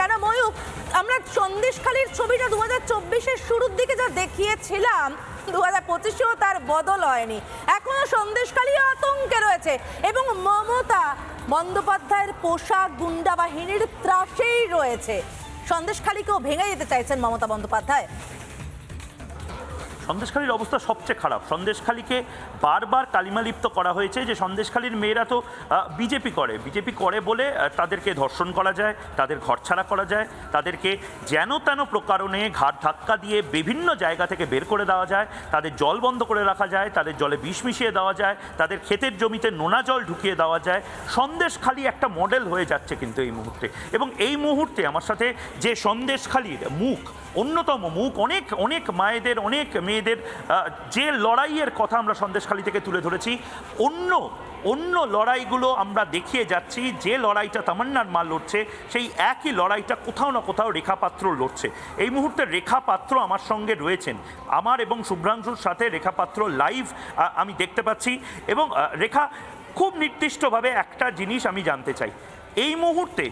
কেন ময়ূক আমরা সন্দেশখালীর ছবিটা দু হাজার চব্বিশের শুরুর দিকে যা দেখিয়েছিলাম দু হাজার পঁচিশেও তার বদল হয়নি। এখনও সন্দেশখালী আতঙ্কে রয়েছে এবং মমতা বন্দ্যোপাধ্যায়ের পোশাক গুন্ডা বাহিনীর ত্রাসেই রয়েছে। সন্দেশখালীকেও ভেঙে যেতে চাইছেন মমতা বন্দ্যোপাধ্যায়। সন্দেশখালীর অবস্থা সবচেয়ে খারাপ। সন্দেশখালীকে বারবার কালিমালিপ্ত করা হয়েছে যে সন্দেশখালীর মেয়েরা তো বিজেপি করে। বিজেপি করে বলে তাদেরকে ধর্ষণ করা যায়, তাদের ঘরছাড়া করা যায়, তাদেরকে যেন তেন প্রকারণে ঘাট ধাক্কা দিয়ে বিভিন্ন জায়গা থেকে বের করে দেওয়া যায়, তাদের জল বন্ধ করে রাখা যায়, তাদের জলে বিষ মিশিয়ে দেওয়া যায়, তাদের ক্ষেতের জমিতে নোনা জল ঢুকিয়ে দেওয়া যায়। সন্দেশখালী একটা মডেল হয়ে যাচ্ছে কিন্তু এই মুহূর্তে। এবং এই মুহূর্তে আমার সাথে যে সন্দেশখালীর মুখ অন্যতম মুখ, অনেক অনেক মায়েদের, অনেক মেয়েদের যে লড়াইয়ের কথা আমরা সন্দেশখালী থেকে তুলে ধরেছি, অন্য অন্য লড়াইগুলো আমরা দেখিয়ে যাচ্ছি, যে লড়াইটা তামান্নার মা লড়ছে, সেই একই লড়াইটা কোথাও না কোথাও রেখা পাত্র লড়ছে। এই মুহূর্তে রেখা পাত্র আমার সঙ্গে রয়েছেন। আমার এবং শুভ্রাংশুর সাথে রেখা পাত্র লাইভ আমি দেখতে পাচ্ছি এবং রেখা খুব নির্দিষ্টভাবে একটা জিনিস আমি জানতে চাই। এই মুহূর্তে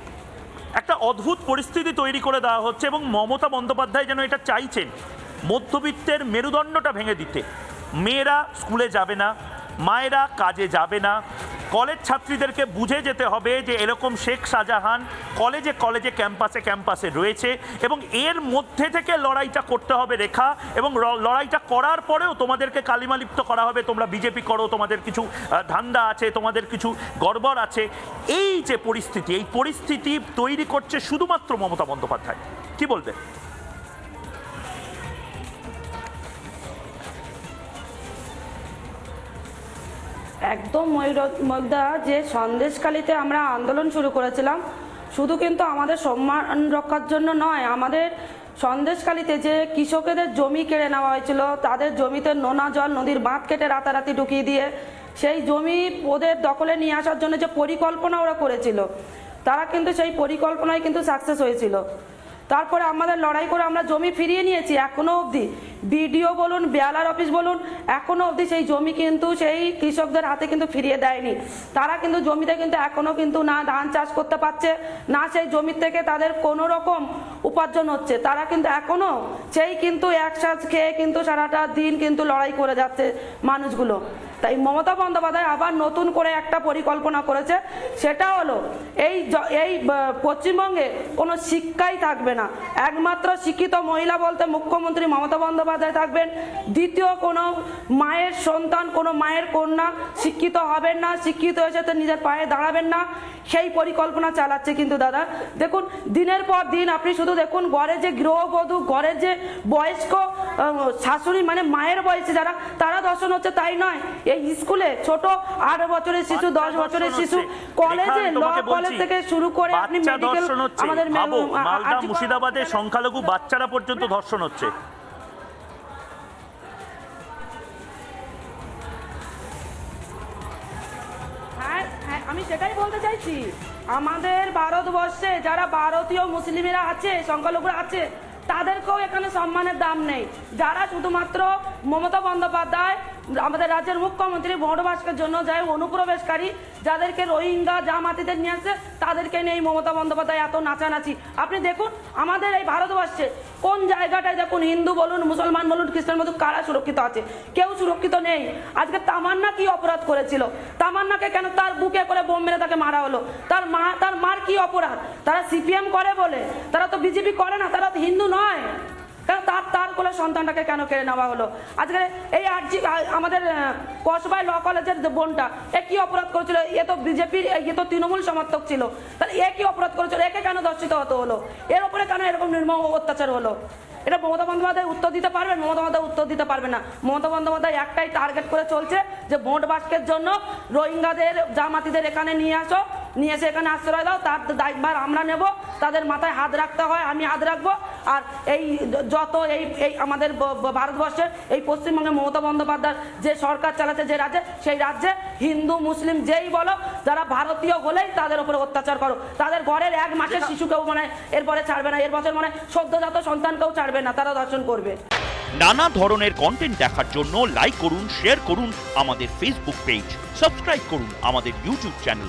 একটা অদ্ভুত পরিস্থিতি তৈরি করে দেওয়া হচ্ছে এবং মমতা বন্দ্যোপাধ্যায় যেন এটা চাইছেন, মধ্যবিত্তের মেরুদণ্ডটা ভেঙে দিতে। মেয়েরা স্কুলে যাবে না, মায়েরা কাজে যাবে না কলেজ ছাত্রীদেরকে বুঝে যেতে হবে যে এরকম শেখ শাহজাহান কলেজে কলেজে ক্যাম্পাসে ক্যাম্পাসে রয়েছে এবং এর মধ্যে থেকে লড়াইটা করতে হবে রেখা এবং লড়াইটা করার পরেও তোমাদেরকে কালিমালিপ্ত করা হবে। তোমরা বিজেপি করো, তোমাদের কিছু ধান্দা আছে, তোমাদের কিছু গড়বড় আছে। এই যে পরিস্থিতি, এই পরিস্থিতি তৈরি করছে শুধুমাত্র মমতা বন্দ্যোপাধ্যায়। কি বলবে? একদম ময়ূরদা যে সন্দেশকালীতে আমরা আন্দোলন শুরু করেছিলাম, শুধু কিন্তু আমাদের সম্মান রক্ষার জন্য নয়, আমাদের সন্দেশকালীতে যে কৃষকেদের জমি কেড়ে নেওয়া হয়েছিল, তাদের জমিতে নোনা জল, নদীর বাঁধ কেটে রাতারাতি ঢুকিয়ে দিয়ে সেই জমি ওদের দখলে নিয়ে আসার জন্য যে পরিকল্পনা ওরা করেছিল, তারা কিন্তু সেই পরিকল্পনায় কিন্তু সাকসেস হয়েছিল। তারপরে আমাদের লড়াই করে আমরা জমি ফিরিয়ে নিয়েছি এখনও অবধি। বিডিও বলুন, বেয়ালার অফিস বলুন এখনও অবধি সেই জমি কিন্তু সেই কৃষকদের হাতে কিন্তু ফিরিয়ে দেয়নি। তারা কিন্তু জমিতে কিন্তু এখনও কিন্তু না ধান চাষ করতে পারছে, না সেই জমির থেকে তাদের কোনো রকম উপার্জন হচ্ছে। তারা কিন্তু এখনও সেই কিন্তু একসাথ খেয়ে কিন্তু সারাটা দিন কিন্তু লড়াই করে যাচ্ছে মানুষগুলো। তাই মমতা বন্দ্যোপাধ্যায় আবার নতুন করে একটা পরিকল্পনা করেছে, সেটা হলো এই এই পশ্চিমবঙ্গে কোনো শিক্ষাই থাকবে না। একমাত্র শিক্ষিত মহিলা বলতে মুখ্যমন্ত্রী মমতা বন্দ্যোপাধ্যায় থাকবেন। দ্বিতীয় কোনো মায়ের সন্তান কোনো মায়ের কন্যা শিক্ষিত হবেন না শিক্ষিত হয়েছে তো নিজের পায়ে দাঁড়াবেন না সেই পরিকল্পনা চালাচ্ছে কিন্তু দাদা। দেখুন দিনের পর দিন আপনি শুধু দেখুন ঘরে যে গৃহবধূ ঘরের যে বয়স্ক শাশুড়ি মানে মায়ের বয়সে যারা তারা দর্শন হচ্ছে তাই নয়। এই স্কুলে ছোট আট বছরের শিশু দশ বছরের শিশু কলেজে ল কলেজ থেকে শুরু করে আপনি মেডিকেল আমাদের মে- ভাবো আ- মালদা আর্জি- মুর্শিদাবাদে সংখ্যালঘু বাচ্চারা পর্যন্ত ধর্ষণ হচ্ছে। আমি সেটাই বলতে চাইছি, আমাদের ভারতবর্ষে যারা ভারতীয় মুসলিমেরা আছে, সংখ্যালঘুরা আছে, তাদেরকেও এখানে সম্মানের দাম নেই। যারা শুধুমাত্র মমতা বন্দ্যোপাধ্যায় আমাদের রাজ্যের মুখ্যমন্ত্রী ভোটবাসকের জন্য যায় অনুপ্রবেশকারী, যাদেরকে রোহিঙ্গা জামাতিদের নিয়ে আসছে, তাদেরকে নিয়ে মমতা বন্দ্যোপাধ্যায় এত নাচানাচি। আপনি দেখুন, আমাদের এই ভারতবর্ষে কোন জায়গাটায় দেখুন, হিন্দু বলুন, মুসলমান বলুন, খ্রিস্টান বলুন, কারা সুরক্ষিত আছে? কেউ সুরক্ষিত নেই। আজকে তামান্না কি অপরাধ করেছিল? তামান্নাকে কেন তার বুকে করে বোম মেরে তাকে মারা হলো? তার মা, তার মার কি অপরাধ? তারা সিপিএম করে বলে, তারা তো বিজেপি করে না, তারা তো হিন্দু নয়। কেন তার তার কোলে সন্তানটাকে কেন কেড়ে নেওয়া হলো? আজকে এই আরজি আমাদের আহ, কসবায় ল কলেজের বোনটা এ কি অপরাধ করেছিল? এ তো বিজেপির এ তো তৃণমূল সমর্থক ছিল। তাহলে এ কি অপরাধ করেছিল? একে কেন দর্শিত হতে হলো? এর উপরে কেন এরকম নির্মম অত্যাচার হলো? এটা মমতা বন্দ্যোপাধ্যায় উত্তর দিতে পারবেন? মমতা বন্দ্যোপাধ্যায় উত্তর দিতে পারবে না। মমতা বন্দ্যোপাধ্যায় একটাই টার্গেট করে চলছে যে ভোট বাস্কের জন্য রোহিঙ্গাদের জামাতিদের এখানে নিয়ে আসো। নিয়ে এসে এখানে আশ্রয় দাও তার দায়িত্বার আমরা নেব তাদের মাথায় হাত রাখতে হয় আমি হাত রাখব। আর এই যত এই এই আমাদের ব- ব- ভারতবর্ষে এই পশ্চিমবঙ্গে মমতা বন্দ্যোপাধ্যায় যে সরকার চালাচ্ছে যে রাজ্যে সেই রাজ্যে হিন্দু মুসলিম যেই বলো যারা ভারতীয় হলেই তাদের উপরে অত্যাচার করো। তাদের ঘরের এক মাসের শিশুকেও মানে এরপরে ছাড়বে না এর বছর মানে সদ্যজাত সন্তানকেও ছাড়বে না তারা দর্শন করবে। নানা ধরনের কন্টেন্ট দেখার জন্য লাইক করুন শেয়ার করুন আমাদের ফেসবুক পেজ সাবস্ক্রাইব করুন আমাদের ইউটিউব চ্যানেল